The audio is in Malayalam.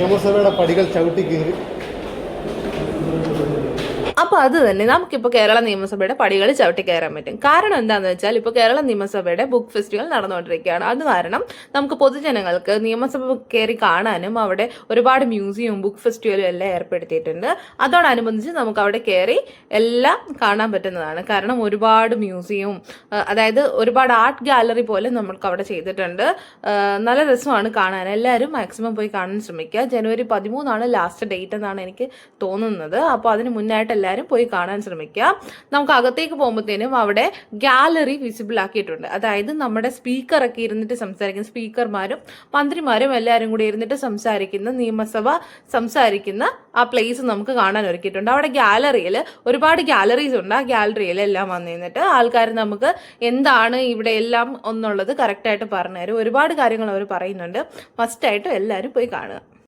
നിയമസഭയുടെ പടികൾ ചവിട്ടി കീറി. അപ്പോൾ അത് തന്നെ. നമുക്കിപ്പോൾ കേരള നിയമസഭയുടെ പടികൾ ചവിട്ടി കയറാൻ പറ്റും. കാരണം എന്താണെന്ന് വെച്ചാൽ ഇപ്പോൾ കേരള നിയമസഭയുടെ ബുക്ക് ഫെസ്റ്റിവൽ നടന്നുകൊണ്ടിരിക്കുകയാണ്. അത് കാരണം നമുക്ക് പൊതുജനങ്ങൾക്ക് നിയമസഭ കയറി കാണാനും അവിടെ ഒരുപാട് മ്യൂസിയവും ബുക്ക് ഫെസ്റ്റിവലും എല്ലാം ഏർപ്പെടുത്തിയിട്ടുണ്ട്. അതോടനുബന്ധിച്ച് നമുക്ക് അവിടെ കയറി എല്ലാം കാണാൻ പറ്റുന്നതാണ്. കാരണം ഒരുപാട് മ്യൂസിയവും അതായത് ഒരുപാട് ആർട്ട് ഗാലറി പോലെ നമുക്ക് അവിടെ ചെയ്തിട്ടുണ്ട്. നല്ല രസമാണ് കാണാൻ. എല്ലാവരും മാക്സിമം പോയി കാണാൻ ശ്രമിക്കുക. ജനുവരി പതിമൂന്നാണ് ലാസ്റ്റ് ഡേറ്റ് എന്നാണ് എനിക്ക് തോന്നുന്നത്. അപ്പോൾ അതിന് മുന്നായിട്ട് എല്ലാവരും പോയി കാണാൻ ശ്രമിക്കുക. നമുക്ക് അകത്തേക്ക് പോകുമ്പോഴത്തേനും അവിടെ ഗാലറി വിസിബിൾ ആക്കിയിട്ടുണ്ട്. അതായത് നമ്മുടെ സ്പീക്കറൊക്കെ ഇരുന്നിട്ട് സംസാരിക്കുന്ന സ്പീക്കർമാരും മന്ത്രിമാരും എല്ലാവരും കൂടി ഇരുന്നിട്ട് സംസാരിക്കുന്ന നിയമസഭ സംസാരിക്കുന്ന ആ പ്ലേസ് നമുക്ക് കാണാൻ ഒരുക്കിയിട്ടുണ്ട്. അവിടെ ഗാലറിയിൽ ഒരുപാട് ഗാലറീസ് ഉണ്ട്. ആ ഗാലറിയിൽ എല്ലാം വന്നു നിന്നിട്ട് ആൾക്കാർ നമുക്ക് എന്താണ് ഇവിടെ എല്ലാം എന്നുള്ളത് കറക്റ്റായിട്ട് പറഞ്ഞുതരും. ഒരുപാട് കാര്യങ്ങൾ അവർ പറയുന്നുണ്ട്. മസ്റ്റായിട്ടും എല്ലാവരും പോയി കാണുക.